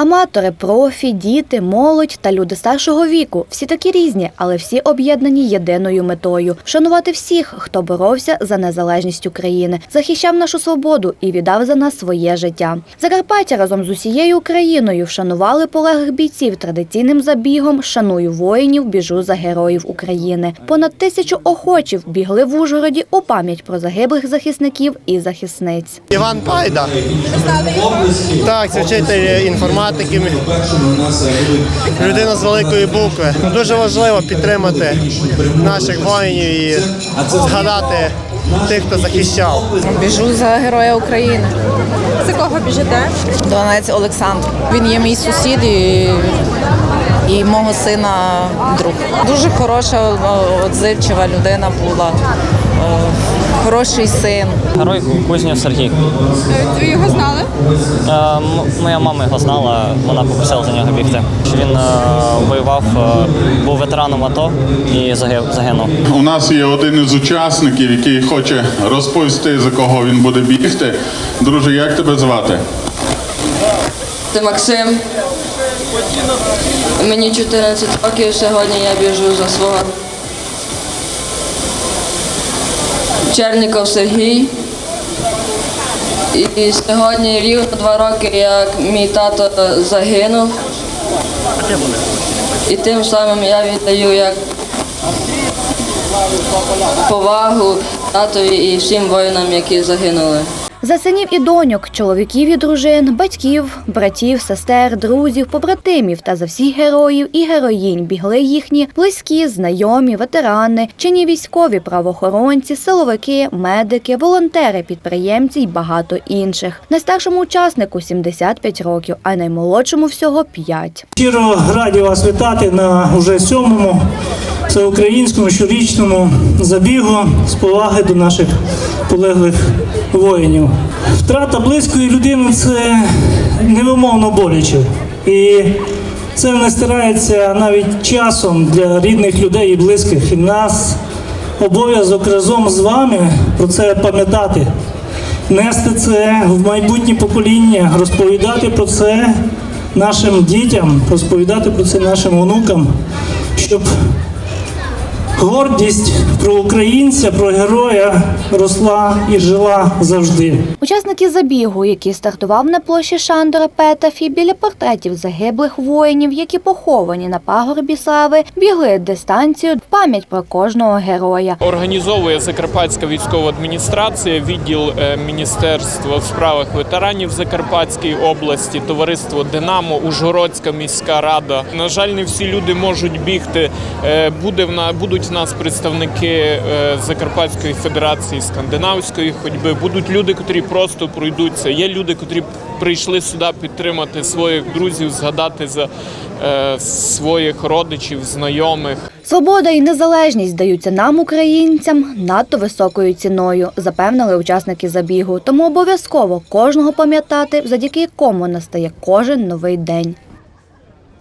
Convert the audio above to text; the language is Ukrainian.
Аматори, профі, діти, молодь та люди старшого віку. Всі такі різні, але всі об'єднані єдиною метою вшанувати всіх, хто боровся за незалежність України, захищав нашу свободу і віддав за нас своє життя. Закарпаття разом з усією Україною вшанували полеглих бійців традиційним забігом Шаную воїнів, біжу за героїв України. Понад тисячу охочих бігли в Ужгороді у пам'ять про загиблих захисників і захисниць. Іван Пайда. Так, це вчитель інформатики, людина з великої букви. Дуже важливо підтримати наших воїнів і згадати тих, хто захищав. Біжу за героя України. За кого біжите? Донець Олександр. Він є мій сусід і, і мого сина друг. Дуже хороша, отзивчива людина була, е, хороший син. Герой Кузнєв Сергій. Ви його знали? Е, моя мама його знала, вона попросила за нього бігти. Він е, воював, е, був ветераном АТО і загинув. У нас є один із учасників, який хоче розповісти, за кого він буде бігти. Друже, як тебе звати? Це Максим. Мені 14 років. Сьогодні я біжу за свого Черніков Сергій. І сьогодні рівно два роки, як мій тато загинув. І тим самим я віддаю як повагу татові і всім воїнам, які загинули. За синів і доньок, чоловіків і дружин, батьків, братів, сестер, друзів, побратимів та за всіх героїв і героїнь бігли їхні близькі, знайомі, ветерани, чинні військові, правоохоронці, силовики, медики, волонтери, підприємці й багато інших. Найстаршому учаснику 75 років, а наймолодшому всього 5. Щиро раді вас вітати на уже сьомому всеукраїнському щорічному забігу з поваги до наших полеглих воїнів. Втрата близької людини це невимовно боляче. І це не стирається навіть часом для рідних людей і близьких. І нас обов'язок разом з вами про це пам'ятати. Нести це в майбутні покоління, розповідати про це нашим дітям, розповідати про це нашим онукам, щоб гордість про українця, про героя росла і жила завжди. Учасники забігу, який стартував на площі Шандора Петафі біля портретів загиблих воїнів, які поховані на пагорбі слави, бігли дистанцію в пам'ять про кожного героя. Організовує Закарпатська військова адміністрація, відділ е, Міністерства в справах ветеранів Закарпатської області, товариство Динамо, Ужгородська міська рада. На жаль, не всі люди можуть бігти. Е, Буде в на будуть в нас представники е, Закарпатської федерації скандинавської ходьби. Будуть люди, котрі просто пройдуться. Є люди, котрі прийшли сюди підтримати своїх друзів, згадати за е, своїх родичів, знайомих. Свобода і незалежність здаються нам, українцям, надто високою ціною, запевнили учасники забігу. Тому обов'язково кожного пам'ятати, завдяки якому настає кожен новий день.